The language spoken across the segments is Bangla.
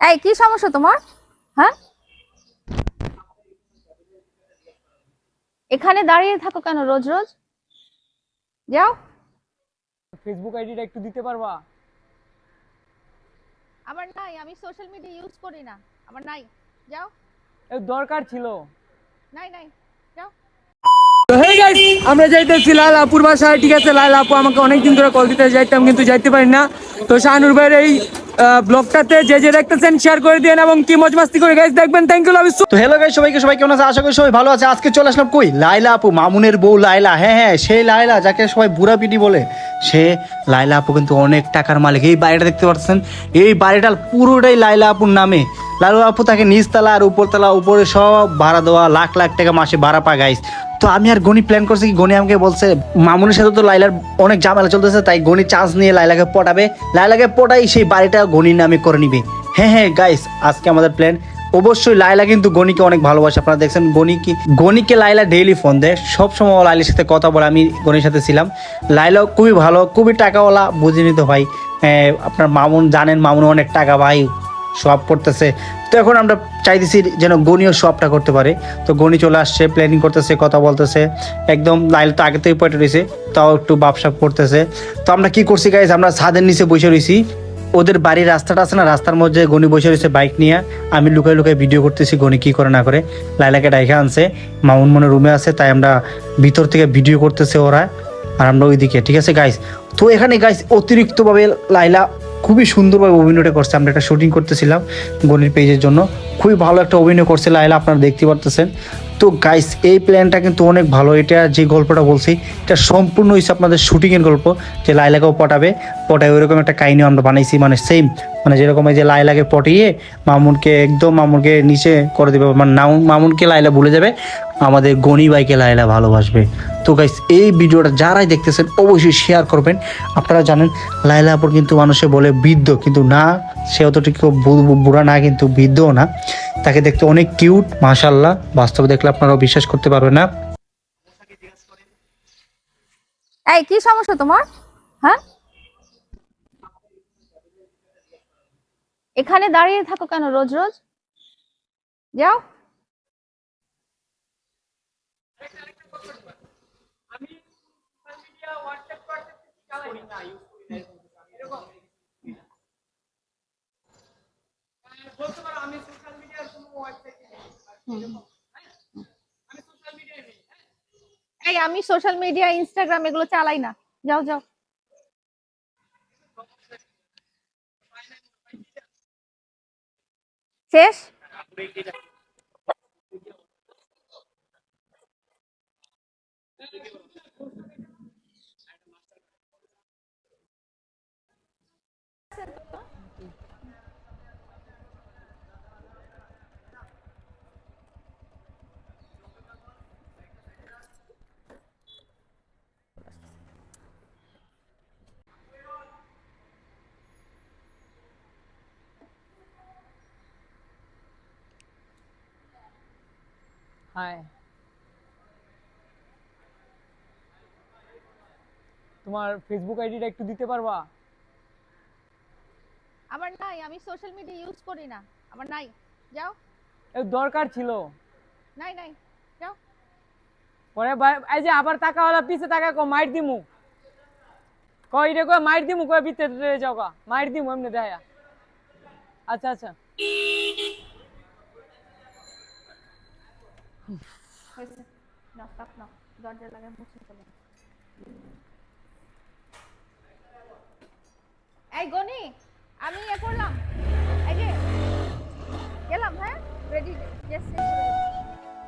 এই কি সমস্যা তোমার? হ্যাঁ? এখানে দাঁড়িয়ে থাকো কেন রোজ রোজ? যাও। ফেসবুক আইডিটা একটু দিতে পারবা? আমার নাই আমি সোশ্যাল মিডিয়া ইউজ করি না। আমার নাই। যাও। দরকার ছিল। নাই নাই। যাও। তো হেই গাইস আমরা যাইতেছি লাল আপুর বাসায় ঠিক আছে? লাল আপু আমাকে অনেকদিন ধরে কল দিতে যাইতাম কিন্তু যাইতে পারি না। তো শাহানুর ভাইয়ের এই ব্লগটাতে যে যে দেখতেছেন শেয়ার করে এবং কি মজ মাস্তি করে দেখবেন। থ্যাংক ইউ লাভ ইউ তো হ্যালো সবাইকে, সবাই কেমন আছে? আশা করি সবাই ভালো আছে। আজকে চলে আসলাম কই? লাইলা আপু, মামুনের বউ লাইলা হ্যাঁ হ্যাঁ সেই লাইলা যাকে সবাই বুড়া পিটি বলে। সে লাইলা আপু কিন্তু অনেক টাকার মালিক। এই বাড়িটা দেখতে পাচ্ছেন? এই বাড়িটা পুরোটাই লাইলা আপুর নামে। লাইলা আপু তাকে নিচতলা আর উপরতলা, উপরে সব ভাড়া দেওয়া, লাখ লাখ টাকা মাসে ভাড়া পা গাইস তো আমি আর গণি প্ল্যান করছি কি গণি আমাকে বলছে, মামুনের সাথে তো লাইলার অনেক ঝামেলা চলতেছে, তাই গণি চান্স নিয়ে লাইলাকে পটাবে। লাইলাকে পটাই সেই বাড়িটা গণির নামে করে নিবে। হ্যাঁ হ্যাঁ গাইস আজকে আমাদের প্ল্যান অবশ্যই লাইলা কিন্তু গণিকে অনেক ভালোবাসে। আপনারা দেখছেন গনি কি গনিকে লাইলা ডেইলি ফোন দেয়। সব সময় ও লাইলার সাথে কথা বলে, আমি গণির সাথে ছিলাম। লাইলা খুবই ভালো, খুবই টাকাওয়ালা, বুঝে তো ভাই আপনার মামুন জানেন, মামুন অনেক টাকা ভাই, সব করতেছে। তো এখন আমরা চাইতেছি যেন গনিও সবটা করতে পারে। তো গণি চলে আসছে প্ল্যানিং করতেছে, কথা বলতেছে। একদম লাইল তো আগে থেকে পয়টা রয়েছে, তাও একটু বাপসাপ করতেছে। তো আমরা কি করছি গাইজ আমরা ছাদের নিচে বসে রয়েছি। ওদের বাড়ির রাস্তাটা আছে না, রাস্তার মধ্যে গনি বসে রয়েছে বাইক নিয়ে। আমি লুকাই লুকাই ভিডিও করতেছি গনি কি করে না করে। লাইলাকে ডাইখে আনছে। মামুন মনে রুমে আছে, তাই আমরা ভিতর থেকে ভিডিও করতেছে ওরা। আর আমরা ওইদিকে, ঠিক আছে গাইস তো এখানে গাইস অতিরিক্তভাবে লাইলা খুবই সুন্দরভাবে অভিনয়টা করছে। আমরা একটা শুটিং করতেছিলাম গণির পেজের জন্য। খুবই ভালো একটা অভিনয় করছে লাইলা আপনারা দেখতে পারতেছেন। তো গাইস এই প্ল্যানটা কিন্তু অনেক ভালো। এটা যে গল্পটা বলছি, এটা সম্পূর্ণ হচ্ছে আপনাদের শুটিংয়ের গল্প যে লাইলাকেও পটাবে পটায় ওইরকম একটা কাহিনী আমরা বানাইছি মানে সেম মানে যেরকম এই যে লাইলাকে পটিয়ে মামুনকে একদম মামুনকে নিচে করে দেবে। মানে নাম- মামুনকে লাইলা ভুলে যাবে, আমাদের গনি বাইকে লাইলা ভালোবাসবে। তো গাইস এই ভিডিওটা যারাই দেখতেছেন, অবশ্যই শেয়ার করবেন। আপনারা জানেন লাইলা আপুর কিন্তু মানুষে বলে বৃদ্ধ, কিন্তু না সে অতটুকু বু- বু- বুড়া না, কিন্তু বৃদ্ধও না। তাকে দেখতে অনেক কিউট মাশাল্লাহ বাস্তবে দেখলে আপনারাও বিশ্বাস করতে পারবেন না। এই, কি সমস্যা তোমার? হ্যাঁ? এখানে দাঁড়িয়ে থাকো কেন রোজ রোজ? যাও। আমি সোশ্যাল মিডিয়া ইনস্টাগ্রাম এগুলো চালাই না। যাও যাও। শেষ? হ্যাঁ। তোমার ফেসবুক আইডিটা একটু দিতে পারবা? আমার নাই আমি সোশ্যাল মিডিয়া ইউজ করি না। আমার নাই। যাও। এ দরকার ছিল। নাই নাই। যাও। পরে এই যে আবার টাকা হলা পিছে টাকা কো মাইর দিমু। কই রে কই মাইর দিমু। কই ভিতরে যাও গা মাইর দিমু এমনি দেয়া আচ্ছা আচ্ছা। এই গনি, আমি ইয়ে করলাম। গেলাম হ্যাঁ?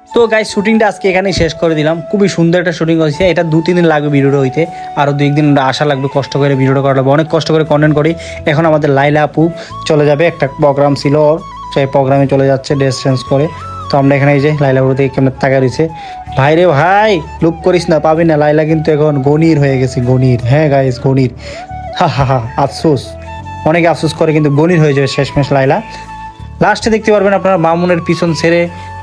তো গাইস শুটিংটা আজকে এখানেই শেষ করে দিলাম। খুবই সুন্দর একটা শুটিং হয়েছে। এটা দু, তিন দিন লাগবে ভিডিওটা হইতে। আরও দুই দিন আসা লাগবে কষ্ট করে ভিডিওটা করা লাগবে। অনেক কষ্ট করে কন্টেন্ট করি। এখন আমাদের লাইলা আপু চলে যাবে। একটা প্রোগ্রাম ছিল সেই প্রোগ্রামে চলে যাচ্ছে ড্রেস চেঞ্জ করে। তো আমরা এখানে এই যে লাইলা আপুর দিকে কেমন তাকা রয়েছে। ভাই রে ভাই, লুপ করিস না, পাবি না। লাইলা কিন্তু এখন গনির হয়ে গেছে গনির হ্যাঁ গাইস গনির হা হা হা, আফসোস। অনেকে আফসোস করে কিন্তু গনির হয়ে যাবে শেষমেশ লাইলা। লাস্টে দেখতে পারবেন আপনার মামুনের পিছন ছেড়ে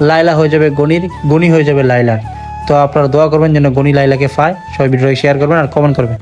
লাইলা হয়ে যাবে গনির গনি হয়ে যাবে লাইলার। তো আপনারা দোয়া করবেন যেন গনি লাইলাকে পায়। সবাই ভিডিও শেয়ার করবেন আর কমেন্ট করবেন।